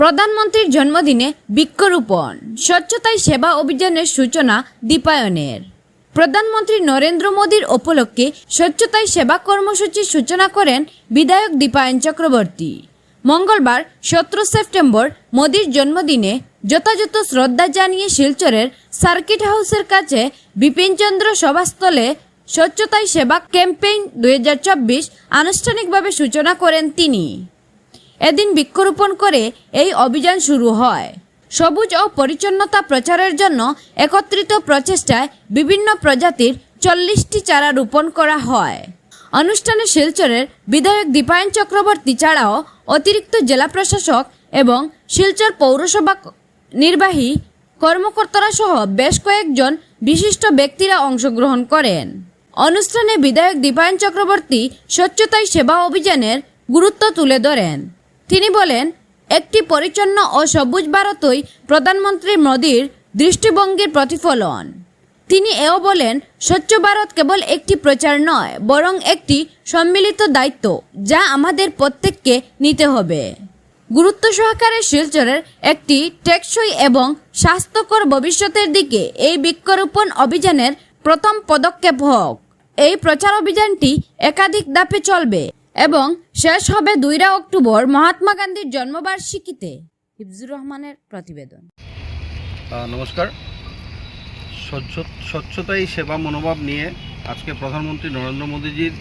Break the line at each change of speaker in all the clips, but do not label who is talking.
প্রধানমন্ত্রীর জন্মদিনে বৃক্ষরোপণ, স্বচ্ছতাই সেবা অভিযানের সূচনা দীপায়নের। প্রধানমন্ত্রী নরেন্দ্র মোদীর উপলক্ষে স্বচ্ছতাই সেবা কর্মসূচির সূচনা করেন বিধায়ক দীপায়ন চক্রবর্তী। মঙ্গলবার, সতেরো সেপ্টেম্বর, মোদীর জন্মদিনে যথাযথ শ্রদ্ধা জানিয়ে শিলচরের সার্কিট হাউসের কাছে বিপিনচন্দ্র সভাস্থলে স্বচ্ছতাই সেবা ক্যাম্পেইন দুই হাজার চব্বিশ আনুষ্ঠানিকভাবে সূচনা করেন তিনি। এদিন বৃক্ষরোপণ করে এই অভিযান শুরু হয়। সবুজ ও পরিচ্ছন্নতা প্রচারের জন্য একত্রিত প্রচেষ্টায় বিভিন্ন প্রজাতির চল্লিশটি চারা রোপণ করা হয়। অনুষ্ঠানে শিলচরের বিধায়ক দীপায়ন চক্রবর্তী ছাড়াও অতিরিক্ত জেলা প্রশাসক এবং শিলচর পৌরসভা নির্বাহী কর্মকর্তারা সহ বেশ কয়েকজন বিশিষ্ট ব্যক্তিরা অংশগ্রহণ করেন। অনুষ্ঠানে বিধায়ক দীপায়ন চক্রবর্তী স্বচ্ছতাই সেবা অভিযানের গুরুত্ব তুলে ধরেন। তিনি বলেন, একটি পরিচ্ছন্ন ও সবুজ ভারতই প্রধানমন্ত্রী মোদীর দৃষ্টিভঙ্গির প্রতিফলন। তিনি এও বলেন, স্বচ্ছ ভারত কেবল একটি প্রচার নয়, বরং একটি সম্মিলিত দায়িত্ব, যা আমাদের প্রত্যেককে নিতে হবে। গুরুত্ব সহকারে শিলচরের একটি টেকসই এবং স্বাস্থ্যকর ভবিষ্যতের দিকে এই বৃক্ষরোপণ অভিযানের প্রথম পদক্ষেপ হোক। এই প্রচার অভিযানটি একাধিক ধাপে চলবে। এবং শেষ হবে দুইরা অক্টোবর মহাত্মা গান্ধীর জন্মবার্ষিকীতে। হিফজুর রহমানের প্রতিবেদন।
নমস্কার। স্বচ্ছ, স্বচ্ছতাই সেবা মনোভাব নিয়ে আজকে প্রধানমন্ত্রী নরেন্দ্র মোদীজির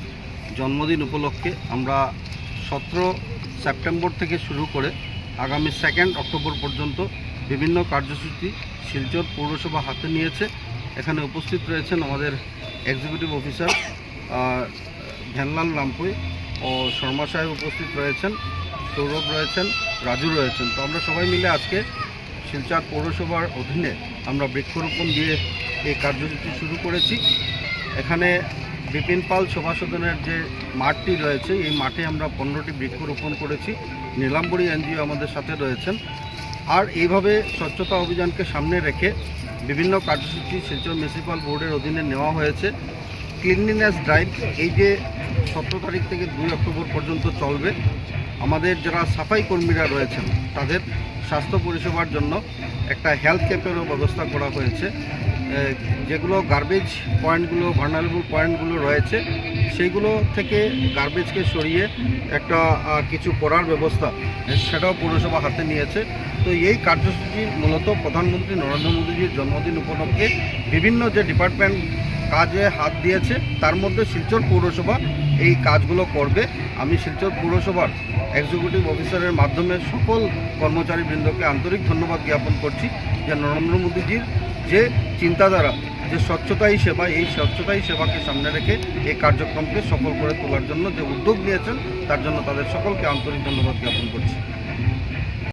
জন্মদিন উপলক্ষে আমরা সতেরো সেপ্টেম্বর থেকে শুরু করে আগামী সেকেন্ড অক্টোবর পর্যন্ত বিভিন্ন কার্যসূচি শিলচর পৌরসভা হাতে নিয়েছে। এখানে উপস্থিত রয়েছেন আমাদের এক্সিকিউটিভ অফিসার ভ্যানলাল রামপুই ও শর্মা সাহেব উপস্থিত রয়েছেন, সৌরভ রয়েছেন, রাজু রয়েছেন। তো আমরা সবাই মিলে আজকে শিলচর পৌরসভার অধীনে আমরা বৃক্ষরোপণ দিয়ে এই কার্যসূচি শুরু করেছি। এখানে বিপিন পাল সভা সদনের যে মাঠটি রয়েছে, এই মাঠে আমরা পনেরোটি বৃক্ষরোপণ করেছি। নীলাম্বরী এনজিও আমাদের সাথে রয়েছেন। আর এইভাবে স্বচ্ছতা অভিযানকে সামনে রেখে বিভিন্ন কার্যসূচি শিলচর মিউনিসিপ্যাল বোর্ডের অধীনে নেওয়া হয়েছে। ক্লিনলিনেস ড্রাইভ, এই যে সতেরো তারিখ থেকে দুই অক্টোবর পর্যন্ত চলবে। আমাদের যারা সাফাই কর্মীরা রয়েছেন, তাদের স্বাস্থ্য পরিষেবার জন্য একটা হেলথ ক্যাম্পেরও ব্যবস্থা করা হয়েছে। যেগুলো গার্বেজ পয়েন্টগুলো ভার্নারেবল পয়েন্টগুলো রয়েছে, সেইগুলো থেকে গার্বেজকে সরিয়ে একটা কিছু করার ব্যবস্থা সেটাও পৌরসভা হাতে নিয়েছে। তো এই কার্যসূচি মূলত প্রধানমন্ত্রী নরেন্দ্র মোদীজির জন্মদিন উপলক্ষে বিভিন্ন যে ডিপার্টমেন্ট কাজে হাত দিয়েছে, তার মধ্যে শিলচর পৌরসভা এই কাজগুলো করবে। আমি শিলচর পৌরসভার এক্সিকিউটিভ অফিসারের মাধ্যমে সকল কর্মচারীবৃন্দকে আন্তরিক ধন্যবাদ জ্ঞাপন করছি যে নরেন্দ্র মোদীজির যে চিন্তাধারা, যে স্বচ্ছতাই সেবা, এই স্বচ্ছতাই সেবাকে সামনে রেখে এই কার্যক্রমকে সফল করে তোলার জন্য যে উদ্যোগ নিয়েছেন, তার জন্য তাদের সকলকে আন্তরিক ধন্যবাদ জ্ঞাপন করছি।